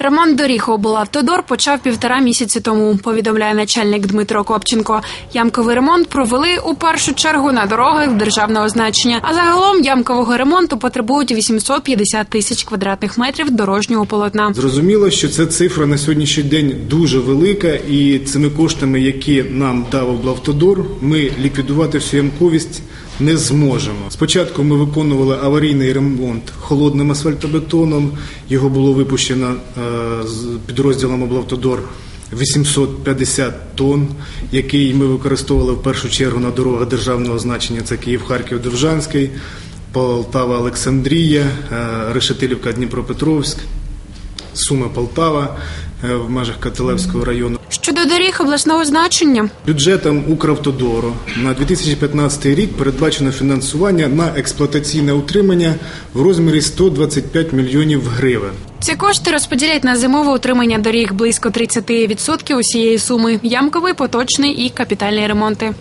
Ремонт доріг облавтодор почав півтора місяці тому. Повідомляє начальник Дмитро Копченко. Ямковий ремонт провели у першу чергу на дорогах державного значення. А загалом ямкового ремонту потребують 850 тисяч квадратних метрів дорожнього полотна. Зрозуміло, що ця цифра на сьогоднішній день дуже велика, і цими коштами, які нам дав облавтодор, ми ліквідувати всю ямковість не зможемо. Спочатку ми виконували аварійний ремонт холодним асфальтобетоном. Його було випущено е, з підрозділом облавтодор 850 тонн, який ми використовували в першу чергу на дорогах державного значення. Це Київ, Харків, Довжанський, Полтава, Олександрія, е, Решетилівка, Дніпропетровськ. Суми Полтава в межах Кателевського району. Щодо доріг обласного значення, Бюджетом Укравтодору на 2015 рік передбачено фінансування на експлуатаційне утримання в розмірі 125 мільйонів гривень. ці кошти розподілять на зимове утримання доріг близько 30% усієї суми, ямковий, поточний і капітальний ремонти.